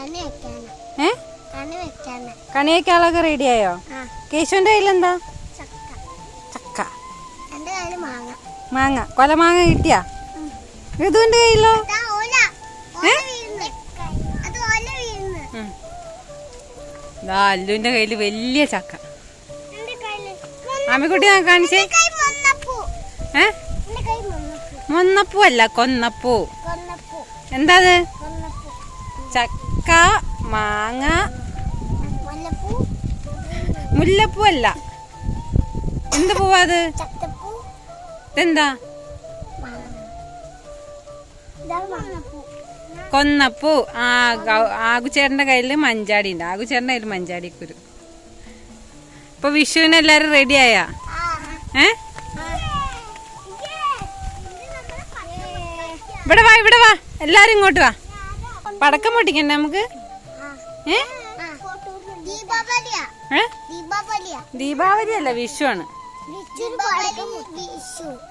ഏ? വെക്കാനാ കണി വയ്ക്കാളൊക്കെ റെഡിയായോ കേശുവിന്റെ കയ്യിലെന്താ ചക്ക. ചക്ക. മാങ്ങ. കൊല മാങ്ങ കിട്ടിയാ? ഋതുവിന്റെ കയ്യിലോ? അല്ലുവിന്റെ കയ്യിൽ വലിയ ചക്ക. ആമിക്കുട്ടി കാണിച്ചേ. മൊന്നപ്പൂ. ഏ? അല്ല കൊന്നപ്പൂ. എന്താ കൊന്നപ്പൂ. ചക്ക മാങ്ങ. മുല്ലപ്പൂ. അല്ല. എന്ത് പൂവാ അത്? ഇതെന്താ? കൊന്നപ്പൂ. ആ ആകുചേട്ടന്റെ കയ്യിൽ മഞ്ചാടി ഉണ്ട്. ആകുചേട്ടന്റെ കയ്യിൽ മഞ്ചാടി കുരു ഇപ്പൊ വിഷുവിന് എല്ലാരും റെഡി ആയാ? ആ. ഏ? ഇവിടെ വാ ഇവിടെ വാ. എല്ലാരും ഇങ്ങോട്ട് വാ. പടക്കം പൊട്ടിക്കണ്ടേ നമുക്ക്? ഏ? ദീപാവലി അല്ല വിഷു. ആണ്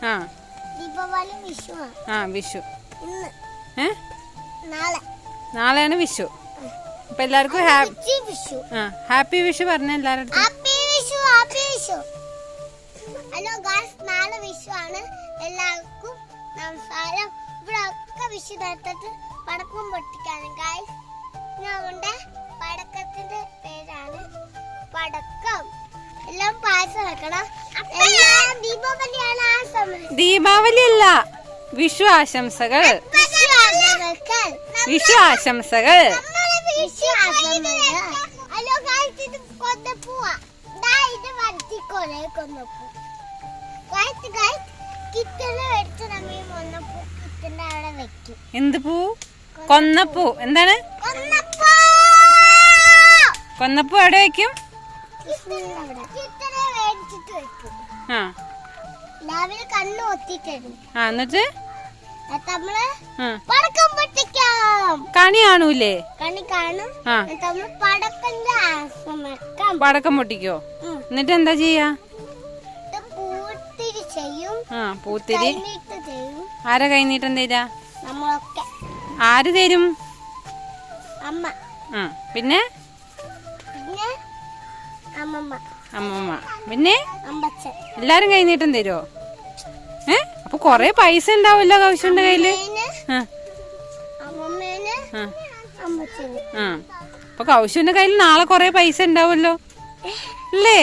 ആ ആ വിഷു. ഏ? നാളെയാണ് വിഷു. അപ്പൊ എല്ലാവർക്കും ഹാപ്പി വിഷു പറഞ്ഞ എല്ലാവരും ഹലോ ഗായ്സ് നാളെ വിഷു ആണ് എല്ലാവർക്കും നമസ്കാരം. ഇവിടെ ഒക്കെ വിഷു നേരത്തെ പടക്കം പൊട്ടിക്കാണ്. ഗായ്സ് ഞങ്ങളുടെ പടക്കത്തിന്റെ പേരാണ് പടക്കം. എല്ലാം പായസം വെക്കണം ദീപാവലിയാണ് ആ സമയം ദീപാവലി അല്ല വിഷു ആശംസകൾ. വിഷു ആശംസകൾ. വിഷു ആശംസകൾ. വിഷു ആശംസകൾ. ഹലോ ഗായ്സ് ഇത് കൊന്നപ്പൂവാ. ദാ ഇത് വരത്തിക്കോളെ കൊന്നപ്പൂ. ഗായ്സ് ഗായ്സ് എന്ത് പൂ? കൊന്നപ്പൂ. എന്താണ്? കൊന്നപ്പൂ! അവിടെ. വെക്കും. ആ. രാവിലെ കണ്ണ് ഒത്തിട്ടരും. ആ എന്നിട്ട്? പടക്കം പൊട്ടിക്കാം. കണി കാണൂലേ? കാണും ആസം പടക്കം പൊട്ടിക്കോ? എന്നിട്ട് എന്താ ചെയ്യും? ആ പൂത്തിരി. ആരെ കൈനീട്ടം തരാ ആര് തരും? അമ്മ. ആ പിന്നെ? അമ്മമ്മ. പിന്നെ? എല്ലാരും കൈനീട്ടം തരുമോ ഏ അപ്പൊ കൊറേ പൈസ ഉണ്ടാവുമല്ലോ കൗശുണ്ട് കയ്യിൽ. ആ. അപ്പൊ കൗശുവിന്റെ കയ്യിൽ നാളെ കൊറേ പൈസ ഉണ്ടാവുമല്ലോ. അല്ലേ?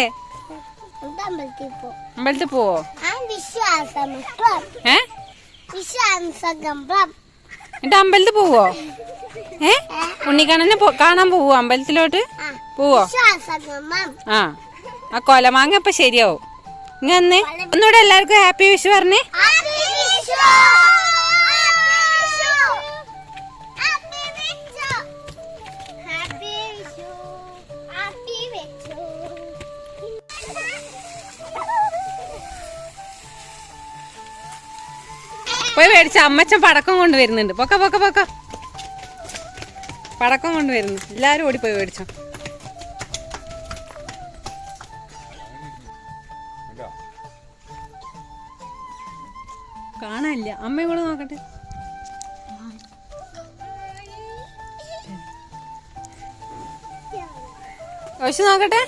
നമുക്ക് അമ്പലത്തിൽ പോ അമ്പലത്തിൽ പോവോ? ഏ? എന്നിട്ട് അമ്പലത്തിൽ പോവോ? ഏ? ഉണ്ണിക്കണ്ണനെ കാണാൻ പോവോ അമ്പലത്തിലോട്ട്? പോവോ? ആ. ആ കൊലമാങ്ങ ഇപ്പൊ ശരിയാവും. ഇങ്ങനെ ഒന്നുകൂടെ എല്ലാവർക്കും ഹാപ്പി വിഷു പറഞ്ഞേ. പോയി മേടിച്ച അമ്മച്ചൻ പടക്കം കൊണ്ടുവരുന്നുണ്ട്. പൊക്ക പൊക്ക പൊക്ക. പടക്കം കൊണ്ടുവരുന്നു. എല്ലാരും ഓടി പോയി മേടിച്ചോ. കാണാനില്ല. അമ്മയും കൂടെ നോക്കട്ടെ. ഒഴിച്ചു നോക്കട്ടെ.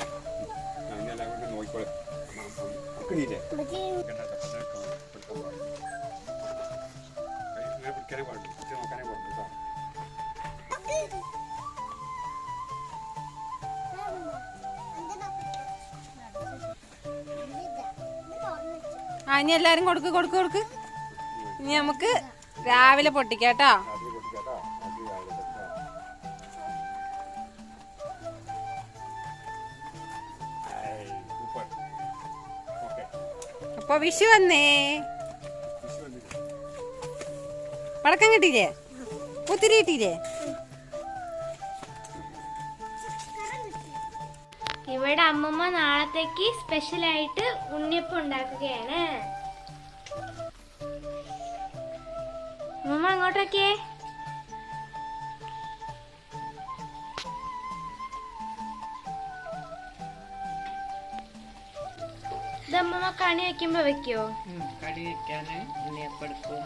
ആ ഇനി എല്ലാരും കൊടുക്ക് കൊടുക്ക് കൊടുക്ക്. ഇനി നമുക്ക് രാവിലെ പൊട്ടിക്കാട്ടോ അപ്പൊ വിഷു വന്നേ. പടക്കം കിട്ടിയില്ലേ? ഒത്തിരി കിട്ടിയില്ലേ? ഇവിടെ അമ്മമ്മ നാളത്തേക്ക് സ്പെഷ്യലായിട്ട് ഉണ്ണിയപ്പം ഉണ്ടാക്കുകയാണ്. അമ്മമ്മ അങ്ങോട്ടൊക്കെ ഇത് അമ്മമ്മ കണി വെക്കുമ്പോ വെക്കോ കണി വെക്കാന് ഉണ്ണിയപ്പെടുക്കും